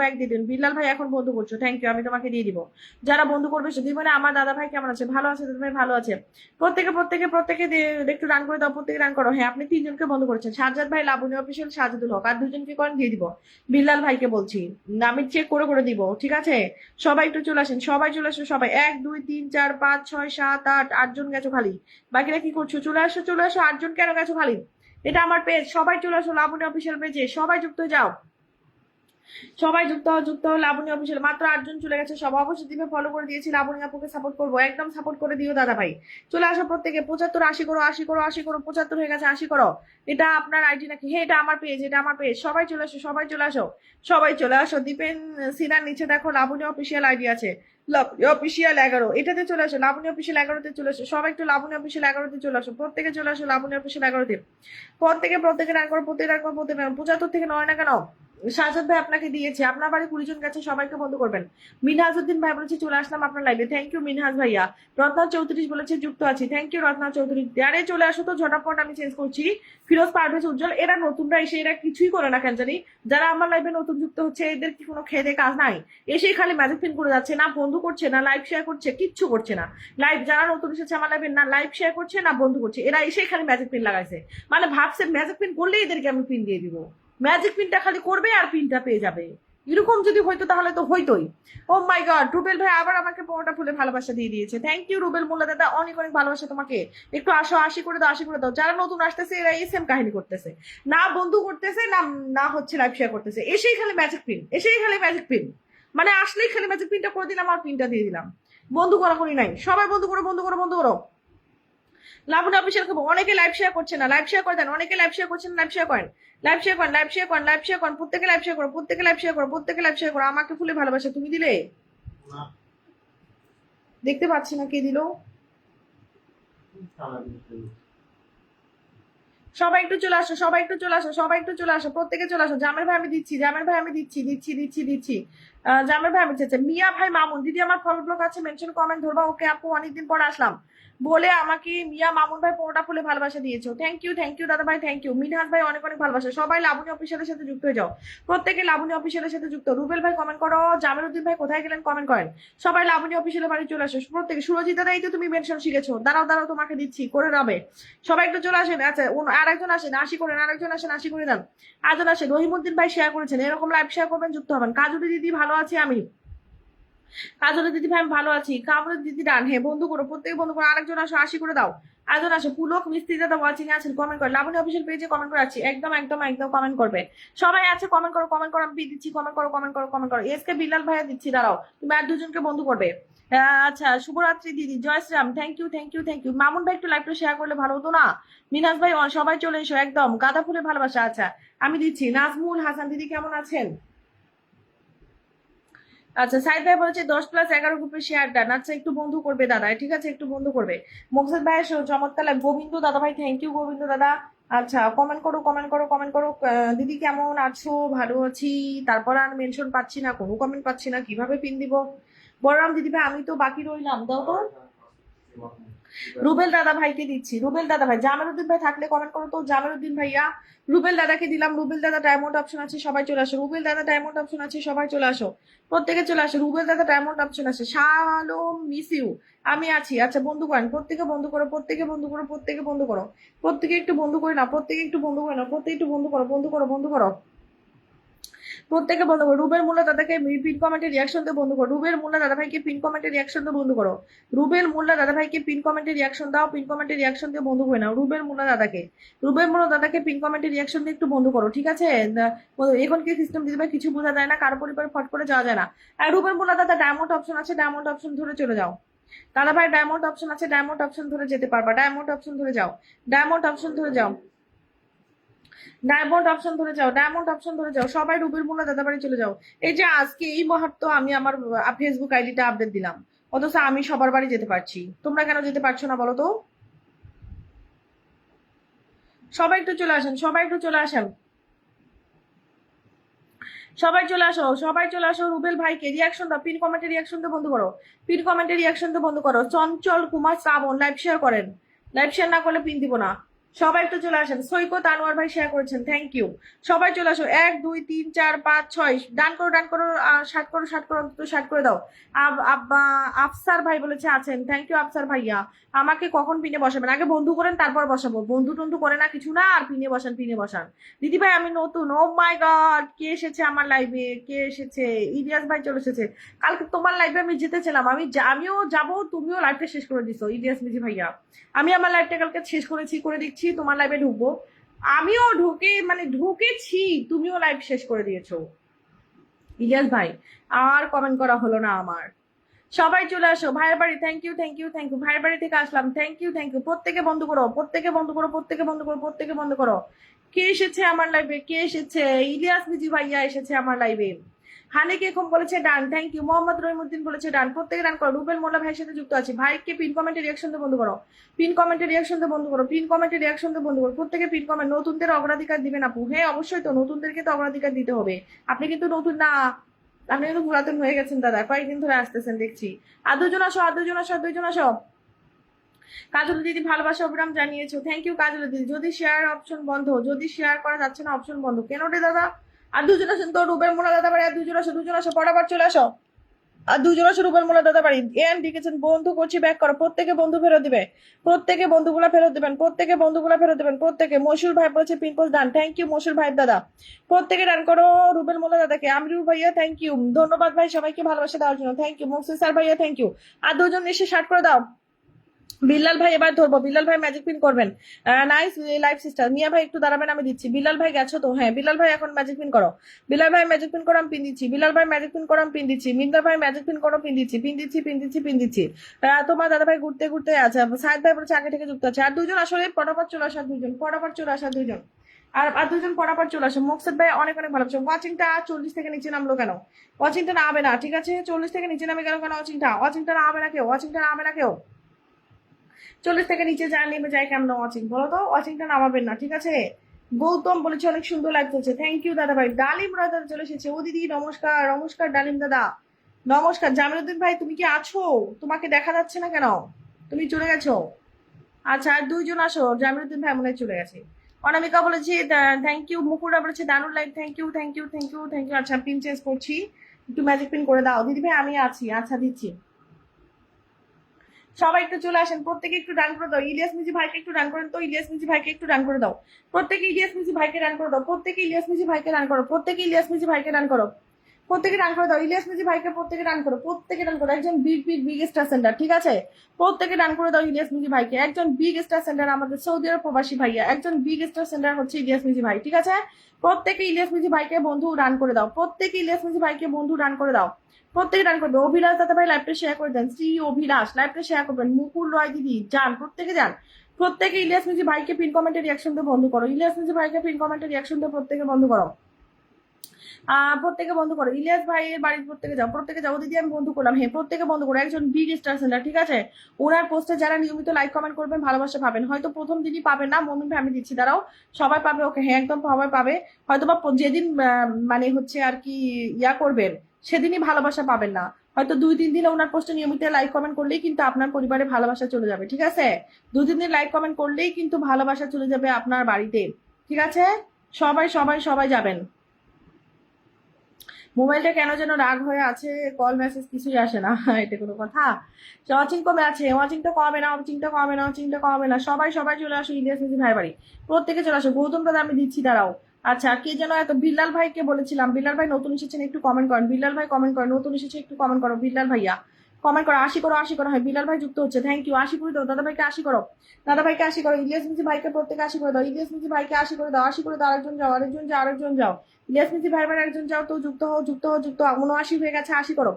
Back দিয়ে দিন। বিল্লাল ভাই এখন বন্ধু করছ থ্যাংক ইউ আমি তোমাকে দিয়ে দিব। যারা বন্ধু করবে সে দিবে না আমার দাদা ভাই কেমন আছে? ভালো আছে, দাদা ভাই ভালো আছে। প্রত্যেকে প্রত্যেকে প্রত্যেকে একটু রান করে দাও, প্রত্যেকে রান করো। হ্যাঁ আপনি তিনজনকে বন্ধ করেছেন। সাজ্জাদ ভাই লাবণী অফিসিয়াল সাজাদুল হক। আর দুজনকে করেন, দিয়ে দিব। বিল্লাল ভাইকে বলছি, আমি চেক করে করে দিব, ঠিক আছে? সবাই একটু চলে আসেন, সবাই চলে আসো সবাই। এক, দুই, তিন, চার, পাঁচ, ছয়, সাত, আট আটজন গেছো খালি। বাকিরা কি করছ? চলে আসো চলে আসো আটজন কেন গেছো খালি? এটা আমার পেজ সবাই চলে আসো লাবণী অফিসিয়াল পেজে সবাই যুক্ত যাও। সবাই যুক্ত হও যুক্ত হও, লাবণী অফিসিয়াল মাত্র আটজন চলে গেছে, সব অবশ্যই দিবে ফলো করে দিয়েছি, লাবণী আপুকে সাপোর্ট করব। একদম সাপোর্ট করে দিও দাদা ভাই চলে আসো প্রত্যেকে, পঁচাত্তর, আশি করো আশি করো আশি করো, পঁচাত্তর হয়ে গেছে, আশি করো। এটা আপনার আইডি নাকি? হ্যাঁ এটা আমার পেজ এটা আমার পেজ সবাই চলে আসো, সবাই চলে আসো, সবাই চলে আসো। দীপেন সিনার নিচে দেখো, লাবণী অফিসিয়াল আইডি আছে। অফিসিয়াল এগারো, এটাতে চলে আসো, লাবণী অফিসিয়াল এগারোতে চলে আসো। সবাই একটু লাবণী অফিসিয়াল এগারোতে চলে আসো। প্রত্যেকে চলে আসো লাবণী অফিসিয়াল এগারোতে। প্রত্যেকে প্রত্যেকে রান করো, প্রত্যেকে রান করো, প্রত্যেকে পঁচাত্তর থেকে নয় না কেন? সাজাদ ভাই আপনাকে দিয়েছে, আপনার বাড়ি কুড়ি জন গেছে, সবাইকে বন্ধ করবেন। মিনহাজ উদ্দিন ভাই বলেছে, চলে আসলাম আপনার লাইভে থ্যাংক ইউ মিনহাজ ভাইয়া। রত্না চৌত্রিশ বলেছে, যুক্ত আছি। থ্যাংক ইউ রত্না চৌধুরী আরে, চলে আসো তো, ঝটাপট, আমি চেঞ্জ করছি। ফিরোজ পারভেজ উজ্জ্বল, এরা নতুনরা এসে, এরা কিছুই করে না কেন জানি? যারা আমার লাইভে নতুন যুক্ত হচ্ছে, এদের কি কোনো খেয়ে কাজ নাই? এসে খালি ম্যাজিক পিন করে যাচ্ছে, না বন্ধু করছে, না লাইভ শেয়ার করছে, কিচ্ছু করছে না। লাইভ যারা নতুন এসেছে আমার লাইভে না লাইভ শেয়ার করছে, না বন্ধু করছে, এরা এসে খালি ম্যাজিক পিন লাগাইছে। মানে ভাবছে ম্যাজিক পিন করলেই এদেরকে আমি পিন দিয়ে দিব। ম্যাজিক পিনটা খালি করবে আর পিনটা পেয়ে যাবে। এরকম যদি হইতো তাহলে তো হইতোই। ও মাই গড রুবেল ভাই আবার আমাকে পরোটা ফুলে ভালোবাসা দিয়ে দিয়েছে। থ্যাংক ইউ রুবেল মোল্লা দাদা। অনেক অনেক ভালোবাসা তোমাকে। একটু আসো আশি করে দাও আশি করে দাও। যারা নতুন আসতেছে, এরা এই সেম কাহিনী করতেছে। না বন্ধু করতেছে, না না হচ্ছে লাইভ শেয়ার করতেছে। এসেই খালি ম্যাজিক পিন এসেই খালি ম্যাজিক পিন মানে আসলেই খালি ম্যাজিক পিনটা করে দিলাম আর পিনটা দিয়ে দিলাম। বন্ধু করা করি নাই। সবাই বন্ধু করো বন্ধু করো বন্ধু করো। লাবণী অফিসিয়াল খবর অনেকে লাইভ শেয়ার করছে না। লাইভ শেয়ার করে দেন। অনেকে লাইভ শেয়ার করছেন লাইভ শেয়ার করেন। লাইভ শেয়ার করেন লাইভ শেয়ার করেন লাইভ শেয়ার করেন প্রত্যেকে লাইভ শেয়ার করো প্রত্যেকে লাইভ শেয়ার করো প্রত্যেকে লাইভ শেয়ার করো। আমাকে ফুলে ভালোবাসা তুমি দিলে? দেখতে পাচ্ছি না কে দিল। সবাই একটু চলে আসো সবাই একটু চলে আসো সবাই একটু চলে আসো প্রত্যেকে চলে আসো। জামের ভাই আমি দিচ্ছি জামের ভাই আমি দিচ্ছি দিচ্ছি দিচ্ছি দিচ্ছি। জামের ভাই আমি চাচ্ছি মিয়া ভাই, মামুন, দিদি আমার ফলো ব্লগ আছে মেনশন কমেন্ট ধরবা, ওকে আপু অনেকদিন পর আসলাম। বলে আমাকে মিয়া, মামুন ভাই পরোটা ফুলে ভালোবাসা দিয়েছ। থ্যাংক ইউ থ্যাংক ইউ দাদা ভাই থ্যাংক ইউ মিনহাজ ভাই অনেক অনেক ভালোবাসা। সবাই লাবণী অফিসিয়ালের সাথে যুক্ত হয়ে যাও। প্রত্যেকে লাবণী অফিসিয়ালের সাথে যুক্ত। রুবেল ভাই কমেন্ট করো। জামির উদ্দিন ভাই কোথায় গেলেন কমেন্ট করেন। সবাই লাবণী অফিসিয়ালের বাড়ি চলে আসো। প্রত্যেকে, সুরজিৎ দাদা, এই তো তুমি মেনশন শিখেছো। দাঁড়াও দাঁড়াও, তোমাকে দিচ্ছি। করে যাবে সবাই একটু চলে আসেন। আচ্ছা আর একজন আসেন। আশি করেন আর একজন আসেন, আশি করে দেন আজন আসেন। রহিমুদ্দিন ভাই শেয়ার করেছেন। এরকম লাইভ শেয়ার করবেন, যুক্ত হবেন। কাজুরি দিদি ভালো আছি আমি। কাজলের দিদি ভাই আমি ভালো আছি। কামরের দিদি ডান। হ্যাঁ বন্ধু করো, প্রত্যেকে বন্ধু করো, আরেকজন আসো, আশি করে দাও। আরেকজন আসো, পুলক মিস্ত্রি দাদা ওয়াচিং আছেন কমেন্ট করে। লাবণী অফিসিয়াল পেজে কমেন্ট করে আছি একদম একদম একদম কমেন্ট করবে। সবাই আছে কমেন্ট করো কমেন্ট করো, আমি দিচ্ছি কমেন্ট করো কমেন্ট করো কমেন্ট করো। এসকে বিল্লাল ভাইয়া দিচ্ছি, দাঁড়াও। তুমি আর দুজনকে বন্ধু করবে। আচ্ছা শুভরাত্রি দিদি, Jai Shriram. Thank you thank you thank you Mamun ভাই একটু লাইভটা শেয়ার করলে ভালো হতো না? মিনাজ ভাই সবাই চলে এসো, একদম। গাঁদা ফুলের ভালোবাসা আচ্ছা। আমি দিচ্ছি। নাজমুল হাসান দিদি, কেমন আছেন? আচ্ছা সাইদ ভাই বলেছে দশ প্লাস এগারো গ্রুপের শেয়ার ডান আচ্ছা একটু বন্ধু করবে দাদা, ঠিক আছে, একটু বন্ধু করবে। মোকসেদ ভাই চমৎকার গোবিন্দ দাদা ভাই থ্যাংক ইউ গোবিন্দ দাদা। আচ্ছা কমেন্ট করো কমেন্ট করো কমেন্ট করো। দিদি কেমন আছো? ভালো আছি। তারপর আর মেনশন পাচ্ছি না, কোনো কমেন্ট পাচ্ছি না, কীভাবে পিন দিব? বলরাম দিদি ভাই, আমি তো বাকি রইলাম, দাও তো। রুবেল দাদা ভাইকে দিচ্ছি, রুবেল দাদা ভাই, জামালউদ্দিন ভাই থাকলে কমেন্ট করো তো। জামালউদ্দিন ভাইয়া, রুবেল দাদাকে দিলাম, রুবেল দাদা ডায়মন্ড অপশন আছে, সবাই চলে আসো। রুবেল দাদা ডায়মন্ড অপশন আছে, সবাই চলে আসো। প্রত্যেকে চলে আসো, রুবেল দাদা ডায়মন্ড অপশন আছে। শাহ আলম মিস ইউ আমি আছি। আচ্ছা বন্ধু করেন, প্রত্যেকে বন্ধু করো, প্রত্যেকে বন্ধু করো, প্রত্যেকে বন্ধু করো। প্রত্যেকে একটু বন্ধু করে না প্রত্যেকে একটু বন্ধু করে না প্রত্যেকে একটু বন্ধু করো বন্ধু করো বন্ধু করো। প্রত্যেকে বন্ধ করো। রুবেল মোল্লা দাদাকে পিন কমেন্টে রিয়াকশন দিয়ে বন্ধ করো। রুবেল মোল্লা দাদা ভাইকে পিন কমেন্টে রিয়াকশন দিয়ে বন্ধ করো। রুবেল মোল্লা দাদা ভাইকে পিন কমেন্টে রিয়াকশন দাও, পিন কমেন্টে রিয়াকশন দিয়ে বন্ধ করে নাও। রুবেল মোল্লা দাদাকে। রুবেল মোল্লা দাদাকে পিন কমেন্টে রিয়াকশন দিয়ে একটু বন্ধ করো, ঠিক আছে? এখন কি সিস্টেম দিতে পারে কিছু বোঝা যায় না, কারও পরিবারে ফট করে যাওয়া যায় না। আর রুবেল মোল্লা দাদা ডায়মন্ড অপশন আছে ডায়মন্ড অপশন ধরে চলে যাও। দাদা ভাই ডায়মন্ড অপশন আছে ডায়মন্ড অপশন ধরে যেতে পারবা ডায়মন্ড অপশন ধরে যাও। ডায়মন্ড অপশন ধরে যাও। ডায়মন্ড অপশন ধরে যাও ডায়মন্ড অপশন ধরে যাও, সবাই রুবির মোল্লা দাদা বাড়ি চলে যাও। এই যে আজকে এই মুহূর্ত আমি আমার ফেসবুক আইডিটা আপডেট দিলাম। অথচ আমি সবার বাড়ি যেতে পারছি। তোমরা কেন যেতে পারছ না বলো তো? সবাই একটু চলে আসেন, সবাই একটু চলে আসেন। সবাই চলে আসো, সবাই চলে আসো। রুবেল ভাইকে রিয়াকশন দাও, পিন কমেন্টে রিয়াকশন দিয়ে বন্ধ করো। পিন কমেন্টে রিয়াকশন তো বন্ধ করো। চঞ্চল কুমার শ্রাবণ লাইভ শেয়ার করেন। লাইভ শেয়ার না করলে পিন দিব না। সবাই একটু চলে আসেন। সৈকত আনোয়ার ভাই শেয়ার করেছেন থ্যাংক ইউ সবাই চলে আসো। এক, দুই, তিন, চার, পাঁচ, ছয়। ডান করো ডান করো ষাট করো ষাট করো, অন্তত ষাট করে দাও। আফসার ভাই বলেছে আছেন। থ্যাংক ইউ আফসার ভাইয়া। আমাকে কখন পিনে বসাবেন? আগে বন্ধু করেন, তারপর বসাবো। বন্ধু টন্ধু করে না কিছু না, আর পিনে বসান পিনে বসান। দিদি ভাই, আমি নতুন। ও মাই গড কে এসেছে আমার লাইভে কে এসেছে? ইলিয়াস ভাই চলে এসেছে। কালকে তোমার লাইভে আমি জিতেছিলাম আমি আমিও যাব, তুমিও লাইভটা শেষ করে দিছো, ইলিয়াস মিজি ভাইয়া। আমি আমার লাইভটা কালকে শেষ করেছি, করে দিচ্ছি তোমার লাইভে ঢুকবো। আমিও ঢুকে মানে ঢুকেছি, তুমিও লাইভ শেষ করে দিয়েছ। ইলিয়াস ভাই, আর কমেন্ট করা হলো না আমার। সবাই চলে আসো। ভাইয়ের বাড়ি thank you thank you thank you ভাইয়ের বাড়ি থেকে আসলাম। থ্যাংক ইউ থ্যাংক ইউ প্রত্যেকে বন্ধ করো, প্রত্যেকে বন্ধ করো, প্রত্যেকে বন্ধ করো, প্রত্যেকে বন্ধ করো। কে এসেছে আমার লাইভে কে এসেছে? ইলিয়াস মিজি ভাইয়া এসেছে আমার লাইভে হানিক এখন বলেছে done thank you Mohammad Rahimuddin বলেছে ডান, প্রত্যেকে ডান করো। রুবেল মোল্লা ভাইয়ের সাথে যুক্ত আছে। ভাইকে পিন কমেন্টে রিয়াকশন দিয়ে বন্ধ করো। পিন কমেন্টে রিয়াকশন দিয়ে বন্ধ করো। পিন কমেন্টে রিয়াকশন দিয়ে বন্ধ করো। প্রত্যেকে পিন কমেন্ট নতুনদের অগ্রাধিকার দিবেন আপু। হ্যাঁ অবশ্যই তো, নতুনদেরকে তো অগ্রাধিকার দিতে হবে। আপনি কিন্তু নতুন না, আপনি কিন্তু পুরাতন হয়ে গেছেন দাদা। কয়েকদিন ধরে আসতেছেন, দেখছি। আর দুজন আসো, আর দুজন আসো দুজন আসো। কাজল দিদি ভালোবাসা অবিরাম জানিয়েছো। থ্যাংক ইউ কাজল দিদি। যদি শেয়ার অপশন বন্ধ, যদি শেয়ার করা যাচ্ছে না অপশন বন্ধ। কেন রে দাদা? আর দুজন আসেন তো, রুবেল মোনা দাদা বাড়ি দুজন আসো দুজন আসো চলে আসো। আর দুজন আসো রুবেল দাদা বাড়ি। এন বন্ধু করছি, ব্যাক করো। প্রত্যেকে বন্ধু ফেরত দিবে। প্রত্যেকে বন্ধুগুলা ফেরত দিবেন, প্রত্যেকে বন্ধুগুলা ফেরত দিবেন, প্রত্যেকে। মশুর ভাই বলেছে pimple done thank you Moshur ভাই দাদা। প্রত্যেকে ডান করো, রুবেল মোল্লা দাদাকে। আমরু ভাইয়া থ্যাংক ইউ ধন্যবাদ ভাই সবাইকে ভালোবাসা দেওয়ার জন্য। থ্যাংক ইউ মকসিদ স্যার ভাইয়া থ্যাংক ইউ আর দুজন এসে শার্ট করে দাও। বিল্লাল ভাই, এবার ধরবো। বিল্লাল ভাই ম্যাজিক পিন করবেন। নাইস লাইফ সিস্টার মিয়া ভাই, একটু দাঁড়াবেন, আমি দিচ্ছি। বিল্লাল ভাই, গেছো তো? হ্যাঁ বিল্লাল ভাই, এখন ম্যাজিক পিন করো। বিল্লাল ভাই ম্যাজিক পিন করো, আমি পিন দিচ্ছি। বিল্লাল ভাই ম্যাজিক পিন করো, আমি পিন দিচ্ছি। মিন্দা ভাই ম্যাজিক পিন করো পিন দিচ্ছি। পিন দিচ্ছি পিন দিচ্ছি পিন দিচ্ছি। তোমার দাদা ভাই ঘুরতে ঘুরতে আছে। সাহেদ ভাই বলছে, আগে থেকে যুক্ত আছে। আর দুজন আসলে পটাপট চলে আসা দুজন পটাপট চলে আসা দুজন। আর আর দুজন পটাপট চলে আসে। মকসেদ ভাই, অনেক অনেক ভালো। ওয়াচিংটা চল্লিশ থেকে নিচে নামলো কেন? ওয়াচিংটা নামবে না, ঠিক আছে? চল্লিশ থেকে নিচে নামে গেল কেন ওয়াচিংটা ওয়াচিংটা নামবে না কেউ? ওয়াচিংটা নামবে না কেউ? চল্লিশ থেকে নিচে যায় নেমে যায় কেমন ওয়াচিং বলো তো ওয়াচিংটা নামাবেন না, ঠিক আছে? গৌতম বলেছে অনেক সুন্দর লাগতেছে। থ্যাংক ইউ দাদা ভাই ডালিম দাদা চলে এসেছে। ও দিদি, নমস্কার নমস্কার ডালিম দাদা। নমস্কার। জামিরুদ্দিন ভাই, তুমি কি আছো? তোমাকে দেখা যাচ্ছে না কেন? তুমি চলে গেছো? আচ্ছা আর দুইজন আসো। জামিরুদ্দিন ভাই মনে চলে গেছে। অনামিকা বলেছে থ্যাংক ইউ মুকুরা বলেছে দারুণ like thank you thank you thank you thank you আচ্ছা পিন চেঞ্জ করছি। একটু ম্যাজিক পিন করে দাও। দিদি ভাই, আমি আছি। আচ্ছা দিচ্ছি। সবাই একটু চলে আসেন, প্রত্যেকে একটু ডান করে দাও। ইলিয়াস মিজি ভাইকে একটু ডান করেন তো ইলিয়াস মিজি ভাইকে একটু ডান করে দাও। প্রত্যেকে ইলিয়াস মিজি ভাইকে রান করে দাও, প্রত্যেকে ইলিয়াস মিজি ভাইকে ডান করো, প্রত্যেকে ইলিয়াস মিজি ভাইকে রান করো। প্রত্যেকে রান করে দাও। ইলিয়াস মিজি ভাইকে প্রত্যেকে রান করো, প্রত্যেকে ডান করো। একজন big big big star centre ঠিক আছে? প্রত্যেকে ডান করে দাও ইলিয়াস মিজি ভাইকে। একজন বিগ স্টার সেন্টার আমাদের সৌদি আরব প্রবাসী ভাইয়া, একজন বিগ স্টার সেন্টার হচ্ছে ইলিয়াস মিজি ভাই, ঠিক আছে? প্রত্যেকে ইলিয়াস মিজি ভাইকে বন্ধু রান করে দাও। প্রত্যেকে ইলিয়াস মিজি ভাইকে বন্ধু রান করে দাও। প্রত্যেকে ডান করবে। অভিলাষ দাদা ভাই লাইভটা শেয়ার করে দেন। শ্রী অভিলাষ লাইভটা শেয়ার করবেন। মুকুল রয় দিদি, যান, প্রত্যেকে যান। প্রত্যেকে ইলিয়াস মিজি ভাইকে পিন কমেন্টে রিয়াকশন দিয়ে বন্ধ করো। ইলিয়াস মিজি ভাইকে পিন কমেন্টে রিয়াকশন দিয়ে প্রত্যেকে বন্ধ করো। প্রত্যেকে বন্ধ করো। ইলিয়াস ভাইয়ের বাড়ির প্রত্যেকে যাও। প্রত্যেকে যাও, দিদি আমি বন্ধ করলাম। হ্যাঁ প্রত্যেকে বন্ধ করো। একজন বিগ স্টার সেন্টার ঠিক আছে? ওনার পোস্টে যারা নিয়মিত লাইক কমেন্ট করবেন, ভালোবাসা পাবেন। হয়তো প্রথম দিনই পাবেন না, মমিন ভাই দিচ্ছি, দাঁড়াও। সবাই পাবে, ওকে হ্যাঁ একদম সবাই পাবে। হয়তো বা যেদিন মানে হচ্ছে আর কি ইয়া করবেন, সেদিনই ভালোবাসা পাবেন না। হয়তো দুই, তিন দিনে ওনার পোস্টে নিয়মিত লাইক কমেন্ট করলেই কিন্তু আপনার পরিবারে ভালোবাসা চলে যাবে, ঠিক আছে? দুই তিন দিন লাইক কমেন্ট করলেই কিন্তু ভালোবাসা চলে যাবে আপনার বাড়িতে, ঠিক আছে? সবাই সবাই সবাই যাবেন। মোবাইলটা কেন যেন রাগ হয়ে আছে কল মেসেজ কিছুই আসে না, এটা কোনো কথা। ওয়াচিং কমে আছে ওয়াচিংটা কমে না ওয়াচিংটা কমে না ওয়াচিংটা কমে না, সবাই সবাই চলে আসো ইলিয়াস মিজি ভাই বাড়ি প্রত্যেকে চলে আসো, গৌতম দাদা আমি দিচ্ছি, দাঁড়াও। আচ্ছা কে যেন এত, বিল্লাল ভাইকে বলেছিলাম, বিল্লাল ভাই নতুন এসেছেন, একটু কমেন্ট করেন। বিল্লাল ভাই কমেন্ট করেন, নতুন এসেছে, একটু কমেন্ট করো। বিল্লাল ভাইয়া কমেন্ট করো, আশি করো আশি করো। হয়, বিলাল ভাই যুক্ত হচ্ছে। থ্যাংক ইউ আশি করে দাও। দাদা ভাইকে আশি করো। দাদা ভাইকে আশি করো। ইলিয়াস মিজি ভাইকে প্রত্যেকে আশি করে দাও। ইলিয়াস মিজি ভাইকে আশি করে দাও। আশি করে দাও। আরেকজন যাও আরেকজন যাও আরেকজন যাও। ইলিয়াস মিজি ভাই ভাই একজন যাও। তো যুক্ত হও যুক্ত হও যুক্ত হও। উনআশি হয়ে গেছে, আশি করো।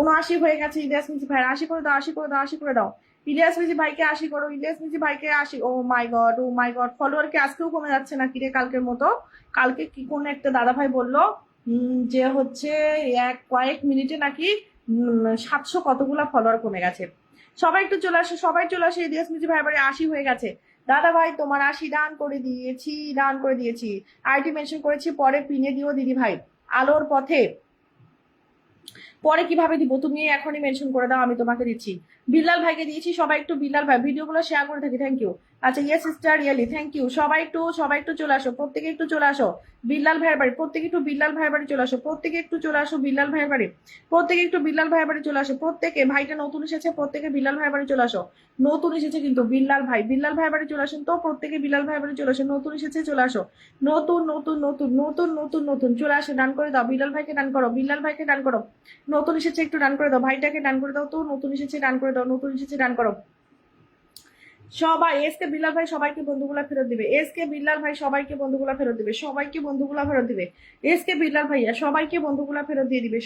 উনআশি হয়ে গেছে ইলিয়াস মিজি ভাই আশি করে দাও, আশি করে দাও, আশি করে দাও। ইলিয়াস মিজি ভাইকে আশি করো। ইলিয়াস মিজি ভাইকে আশি। ও my god oh my god follower কি আজকেও কমে যাচ্ছে না কিরে কালকের মতো? কালকে কি কোন একটা দাদা ভাই বলল যে হচ্ছে এক, কয়েক মিনিটে নাকি সাতশো কতগুলা ফলোয়ার কমে গেছে। সবাই একটু চলে আসে, সবাই চলে আসে ইলিয়াস মিজি ভাই বাড়ি আশি হয়ে গেছে। দাদা ভাই, তোমার আশি দান করে দিয়েছি, দান করে দিয়েছি। আইটি মেনশন করেছি, পরে পিনে দিও দিদি ভাই, আলোর পথে। পরে কীভাবে দিব? তুমি এখনই মেনশন করে দাও, আমি তোমাকে দিচ্ছি। বিল্লাল ভাইকে দিয়েছি, সবাই একটু বিল্লাল ভাই, ভিডিওগুলো শেয়ার করে থাকি থ্যাংক ইউ আচ্ছা yes sister really thank you সবাই একটু সবাই একটু চলে আসো, প্রত্যেকে একটু চলে আসো। বিল্লাল ভাইয়ের বাড়ি, প্রত্যেকে একটু বিল্লাল ভাইয়ের বাড়ি চলে আসো, প্রত্যেকে একটু চলে আসো বিল্লাল ভাইয়ের বাড়ি। প্রত্যেকে একটু বিল্লাল ভাইয়ের বাড়ি চলে আসো, প্রত্যেকে, ভাইটা নতুন এসেছে, প্রত্যেকে বিল্লাল ভাইয়ের বাড়ি চলে আসো। নতুন এসেছে কিন্তু বিল্লাল ভাই, বিল্লাল ভাইয়ের বাড়ি চলে আসেন তো, প্রত্যেকে বিল্লাল ভাইয়ের বাড়ি চলে আসো, নতুন এসেছে, চলে আসো। নতুন নতুন নতুন নতুন নতুন নতুন, চলে আসে, ডান করে দাও, বিল্লাল ভাইকে ডান করো, বিল্লাল ভাইকে ডান করো। নতুন এসেছে, একটু রান করে দাও। ভাইটাকে রান করে দাও তো, নতুন এসেছে রান করে দাও, নতুন এসেছে রান করো। সবাই এস কে বিল্লাল ভাই সবাইকে বন্ধুগুলা ফেরত দিবে। এস কে বিল্লাল ভাই সবাইকে বন্ধুগুলা ফেরত দিবে। সবাইকে বন্ধুগুলা ফেরত দিবে। এস কে বিল্লাল ভাইয়া সবাইকে বন্ধুগুলা ফেরত দিয়ে দিবে।